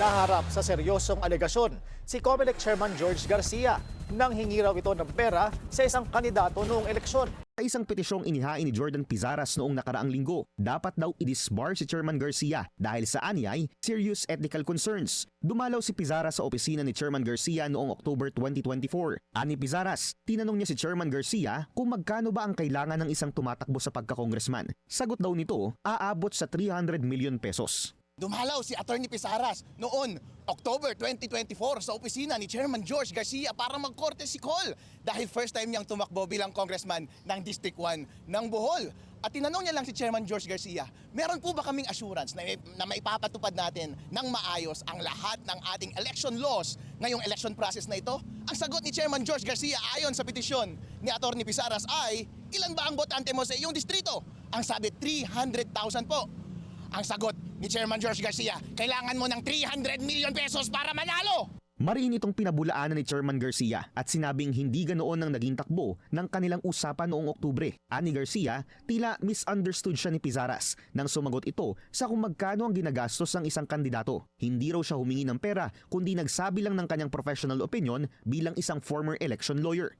Naharap sa seryosong alegasyon si Comelec Chairman George Garcia nang hingi raw ito ng pera sa isang kandidato noong eleksyon. Sa isang petisyong inihain ni Jordan Pizaras noong nakaraang linggo, dapat daw i-disbar si Chairman Garcia dahil sa anyay serious ethical concerns. Dumalaw si Pizaras sa opisina ni Chairman Garcia noong October 2024. Ani Pizaras, tinanong niya si Chairman Garcia kung magkano ba ang kailangan ng isang tumatakbo sa pagka-congressman. Sagot daw nito, aabot sa 300 million pesos. Dumalaw si Attorney Pisaras noon, October 2024 sa opisina ni Chairman George Garcia para magkorte si Cole dahil first time niyang tumakbo bilang congressman ng District 1 ng Bohol. At tinanong niya lang si Chairman George Garcia, meron po ba kaming assurance na, na maipapatupad natin ng maayos ang lahat ng ating election laws ngayong election process na ito? Ang sagot ni Chairman George Garcia ayon sa petisyon ni Attorney Pisaras ay, ilan ba ang botante mo sa iyong distrito? Ang sabi, 300,000 po. Ang sagot ni Chairman George Garcia, kailangan mo ng 300 million pesos para manalo! Mariin itong pinabulaanan ni Chairman Garcia at sinabing hindi ganoon ang naging takbo ng kanilang usapan noong Oktubre. Ani Garcia, tila misunderstood siya ni Pizaras nang sumagot ito sa kung magkano ang ginagastos ng isang kandidato. Hindi raw siya humingi ng pera kundi nagsabi lang ng kanyang professional opinion bilang isang former election lawyer.